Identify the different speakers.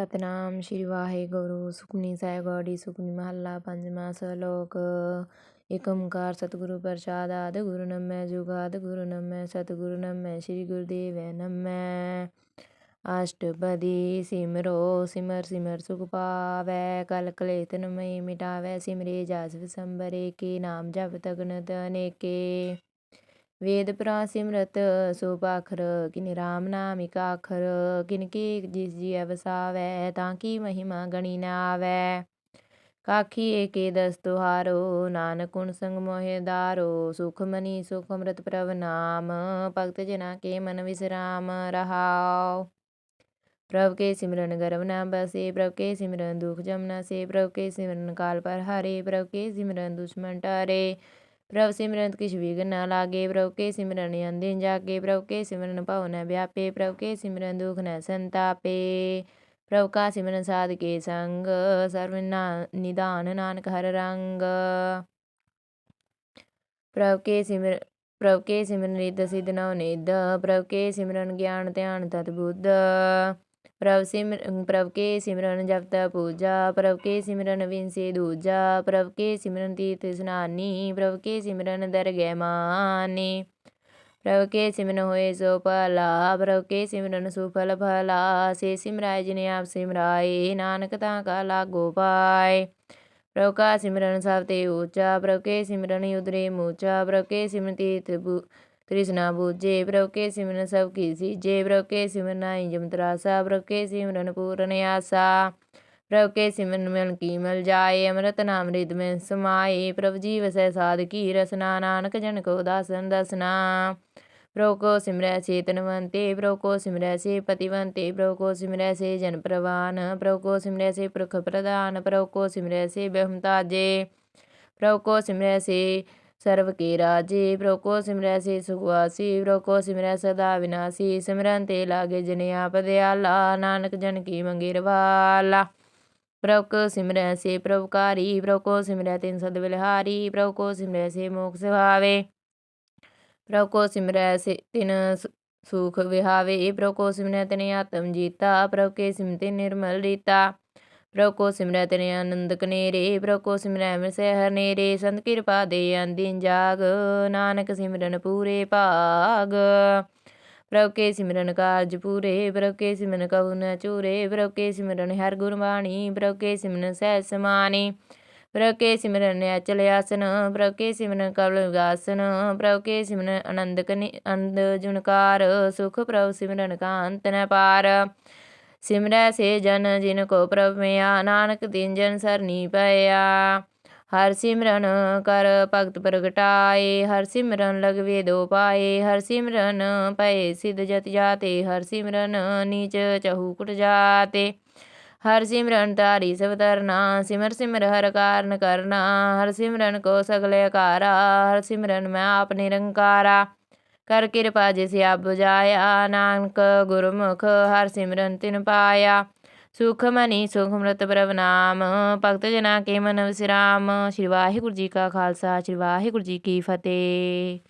Speaker 1: ਸਤਨਾਮ ਸ਼੍ਰੀ ਵਾਹਿਗੁਰੂ ਸੁਖਮਨੀ ਸਾਹਿਬ ਗੌੜੀ ਸੁਖਮਨੀ ਮਹੱਲਾ ਪੰਜਵਾਂ ਸ਼ਲੋਕ ਏਕ ਓੰਕਾਰ ਸਤਿਗੁਰੂ ਪ੍ਰਸਾਦ ਆਦ ਗੁਰੂ ਨਮੈ ਜੁਗਾਦ ਗੁਰੂ ਨਮੈ ਸਤਿਗੁਰੂ ਨਮੈ ਸ਼੍ਰੀ ਗੁਰਦੇਵ ਨਮੈ ਅਸ਼ਟਪਦੀ ਸਿਮਰੋ ਸਿਮਰ ਸਿਮਰ ਸੁਖ ਪਾਵੈ ਕਲ ਕਲੇਸ਼ ਨਮੈ ਮਿਟਾਵੈ ਸਿਮਰੇ ਜਸ ਵਿਸੰਬਰੇ ਕੀ ਨਾਮ ਜਪ ਤਗਨਤ ਅਨੇਕੇ ਵੇਦ ਪੁਰਾਨ ਸਿਮਰਤ ਸੋ ਪਾਖਰ ਕਿਨ ਰਾਮ ਨਾਮ ਇਕ ਆਖਰ, ਕਿਨ ਕੀ ਜਿਸ ਜੀ ਵਸਾਵੈ, ਤਾਂ ਕੀ ਮਹਿਮਾ ਗਣੀ ਨਾ ਆਵੈ। ਕਾਖੀ ਏਕੇ ਦਸ ਤੁਹਾਰੋ, ਨਾਨਕ ਗੁਣ ਸੰਗ ਮੋਹਿ ਸੁਖ ਮਨੀ ਸੁਖ ਅੰਮ੍ਰਿਤ ਪ੍ਰਭ ਨਾਮ, ਭਗਤ ਜਨਾ ਕੇ ਮਨ ਵਿਸਰਾਮ ਰਹਾਉ। ਪ੍ਰਭ ਕੇ ਸਿਮਰਨ ਗਰਭ ਨਾ ਬਸੇ, ਪ੍ਰਭ ਕੇ ਸਿਮਰਨ ਦੁਖ ਜਮ ਨਾ ਸੇ, ਪ੍ਰਭ ਕੇ ਸਿਮਰਨ ਕਾਲ ਪਰ ਹਰੇ, ਪ੍ਰਭ ਕੇ ਸਿਮਰਨ ਦੁਸ਼ਮਨ ਟਾਰੇ। ਪ੍ਰਭ ਸਿਮਰਨ ਕਿਛ ਵਿਗਨ ਨਾ ਲਾਗੇ, ਪ੍ਰਭ ਕੇ ਸਿਮਰਨ ਅੰਦਿਨ ਜਾਗੇ, ਪ੍ਰਭ ਕੇ ਸਿਮਰਨ ਭਉ ਨ ਵਿਆਪੇ, ਪ੍ਰਭ ਕੇ ਸਿਮਰਨ ਦੁਖ ਨ ਸੰਤਾਪੇ। ਪ੍ਰਭ ਕਾ ਸਿਮਰਨ ਸਾਧ ਕੇ ਸੰਗ, ਸਰਵ ਨਿਦਾਨ ਨਾਨਕ ਹਰ ਰੰਗ। ਪ੍ਰਭ ਕੇ ਸਿਮਰ, ਪ੍ਰਭ ਕੇ ਸਿਮਰਨ ਰਿੱਧ ਸਿਧ ਨਉ ਨਿਧ, ਪ੍ਰਭ ਕੇ ਸਿਮਰਨ ਗਿਆਨ ਧਿਆਨ ਤਤ ਬੁੱਧ ਪ੍ਰਭ ਸਿਮਰ ਪ੍ਰਭ ਕੇ ਸਿਮਰਨ ਜਪ ਪੂਜਾ, ਪ੍ਰਭ ਕੇ ਸਿਮਰਨ ਵਿੰਸੇ ਦੂਜਾ, ਪ੍ਰਭ ਕੇ ਸਿਮਰਨ ਤੀਰਥ ਇਸਨਾਨੀ ਪ੍ਰਭ ਕੇ ਸਿਮਰਨ ਦਰਗਹਿ ਮਾਨੀ। ਪ੍ਰਭ ਕੇ ਸਿਮਰਨ ਹੋਏ ਸੋ ਭਲਾ, ਪ੍ਰਭ ਕੇ ਸਿਮਰਨ ਸੁਫਲ ਭਲਾ, ਸੇ ਸਿਮਰਾਏ ਜਿਨੇ ਆਪ ਸਿਮਰਾਏ, ਨਾਨਕ ਤਾਂ ਕਾ ਲਾਗੋ ਪਾਏ। ਪ੍ਰਭ ਕਾ ਸਿਮਰਨ ਸਭ ਤੇ ਊਚਾ, ਪ੍ਰਭ ਕੇ ਸਿਮਰਨ ਉਦਰੇ ਮੂਚਾ, ਪ੍ਰਭ ਕੇ ਸਿਮਰਨ ਤੀਰਥ ਤ੍ਰਿਸ਼ਨਾ ਬੂਝੇ ਪ੍ਰਭ ਕੇ ਸਿਮਰਨ ਸਭ ਕੀ ਸੀਜੇ ਪ੍ਰਭ ਕੇ ਸਿਮਰਨ ਆਈ ਜਮ ਤਰਾਸਾ ਪ੍ਰਭ ਕੇ ਸਿਮਰਨ ਪੂਰਨ ਆਸਾ ਪ੍ਰਭ ਕੇ ਸਿਮਰਨ ਮਨ ਕੀ ਮਲ ਜਾਏ, ਅੰਮ੍ਰਿਤ ਨਾਮ ਰਿਦ ਮੈਂ ਸਮਾਏ, ਪ੍ਰਭ ਜੀ ਵਸੈ ਸਾਧ ਕੀ ਰਸਨਾ, ਨਾਨਕ ਜਨ ਕੋ ਦਾਸਨ ਦਸਨਾ। ਪ੍ਰਭ ਕੋ ਸਿਮਰੈ ਚੇਤਨਵੰਤੇ ਪ੍ਰਭ ਕੋ ਸਿਮਰੈ ਸੇ ਪਤਿਵੰਤੇ, ਪ੍ਰਭ ਕੋ ਸਿਮਰੈ ਸੇ ਜਨ ਪ੍ਰਵਾਨ, ਪ੍ਰਭ ਕੋ ਸਿਮਰੈ ਸੇ ਪੁਰਖ ਪ੍ਰਧਾਨ, ਪ੍ਰਭ ਕੋ ਸਿਮਰੈ ਸੇ ਬਹਿਮਤਾਜੇ ਪ੍ਰਭ ਕੋ ਸਿਮਰੈ ਸੇ ਸਰਵ ਕੇ ਰਾਜੇ, ਪ੍ਰਭ ਕੋ ਸਿਮਰੈ ਸੇ ਸੁਖਵਾਸੀ ਪ੍ਰਭ ਕੋ ਸਿਮਰੈ ਸਦਾ ਵਿਨਾਸੀ, ਸਿਮਰਨ ਤੇ ਲਾਗੇ ਜਨ ਆਪ ਦਿਆਲਾ, ਨਾਨਕ ਜਨ ਕੀ ਮੰਗੇ ਰਵਾਲਾ। ਪ੍ਰਭ ਕੋ ਸਿਮਰੈ ਸੇ ਪ੍ਰਭਕਾਰੀ ਪ੍ਰਭ ਕੋ ਸਿਮਰੈ ਤਿਨ ਸਦ ਬਿਲਹਾਰੀ ਪ੍ਰਭ ਕੋ ਸਿਮਰੈ ਸੇ ਮੋਖ ਸੁਹਾਵੇ। ਪ੍ਰਭ ਕੋ ਸਿਮਰੈ ਸੇ ਤਿਨ ਸੁਖ ਵਿਹਾਵੇ, ਪ੍ਰਭ ਕੋ ਸਿਮਰੈ ਤਿਨ ਆਤਮ ਜੀਤਾ, ਪ੍ਰਭ ਕੇ ਸਿਮਤੇ ਨਿਰਮਲ ਰੀਤਾ। ਪ੍ਰਭ ਕੋ ਸਿਮਰੈ ਤਿਨ ਆਨੰਦ ਕਨੇਰੇ ਪ੍ਰਭ ਕੋ ਸਿਮਰੈ ਮਿਸੈ ਹਨੇਰੇ ਸੰਤ ਕਿਰਪਾ ਦੇ ਅੰਦਿਨ ਜਾਗ, ਨਾਨਕ ਸਿਮਰਨ ਪੂਰੇ ਭਾਗ। ਪ੍ਰਭ ਕੇ ਸਿਮਰਨ ਕਾਰਜ ਪੂਰੇ, ਪ੍ਰਭ ਕੇ ਸਿਮਰਨ ਕਉ ਨ ਚੂਰੇ ਪ੍ਰਭ ਕੇ ਸਿਮਰਨ ਹਰ ਗੁਰਬਾਣੀ, ਪ੍ਰਭ ਕੇ ਸਿਮਰਨ ਸਹਿ ਸਮਾਨੀ। ਪ੍ਰਭ ਕੇ ਸਿਮਰਨ ਅਚਲ ਆਸਨ, ਪ੍ਰਭ ਕੇ ਸਿਮਰਨ ਕਵਲ ਵਿਗਾਸਨ ਪ੍ਰਭ ਕੇ ਸਿਮਰਨ ਆਨੰਦ ਕਨਿ ਅੰਦ ਜੁਨਕਾਰ ਸੁਖ ਪ੍ਰਭ ਸਿਮਰਨ ਕਾਂਤ ਨ ਪਾਰ। ਸਿਮਰੈ ਸੇ ਜਨ ਜਿਨ ਕੋ ਪ੍ਰਭ ਮਿਆ, ਨਾਨਕ ਦਿਨ ਜਨ ਸਰਨੀ ਪਇਆ। ਹਰ ਸਿਮਰਨ ਕਰ ਭਗਤ ਪ੍ਰਗਟਾਏ, ਹਰ ਸਿਮਰਨ ਲਗਵੇ ਦੋ ਪਾਏ, ਹਰ ਸਿਮਰਨ ਪਏ ਸਿਧ ਜਤ ਜਾਤੇ, ਹਰ ਸਿਮਰਨ ਨੀਚ ਚਹੂ ਕੁਟ ਜਾਤੇ। ਹਰ ਸਿਮਰਨ ਤਾਰੀ ਸਭ ਤਰਨਾ ਸਿਮਰ ਸਿਮਰ ਹਰ ਕਾਰਨ ਕਰਨਾ। ਹਰ ਸਿਮਰਨ ਕੋ ਸਗਲ ਆਕਾਰਾ ਹਰ ਸਿਮਰਨ ਮੈਂ ਆਪ ਨਿਰੰਕਾਰਾ। ਕਰ ਕਿਰਪਾ ਜਿਸ ਆਪ ਬੁਝਾਇਆ, ਨਾਨਕ ਗੁਰਮੁਖ ਹਰ ਸਿਮਰਨ ਤਿਨ ਪਾਇਆ। ਸੁਖ ਮਨੀ, ਸੁਖ ਅੰਮ੍ਰਿਤ ਪ੍ਰਭ ਨਾਮ, ਭਗਤ ਜਨਾ ਕੇ ਮਨ ਵਿਸਰਾਮ। ਸ਼੍ਰੀ ਵਾਹਿਗੁਰੂ ਜੀ ਕਾ ਖਾਲਸਾ, ਸ਼੍ਰੀ ਵਾਹਿਗੁਰੂ ਜੀ ਕੀ ਫਤਿਹ।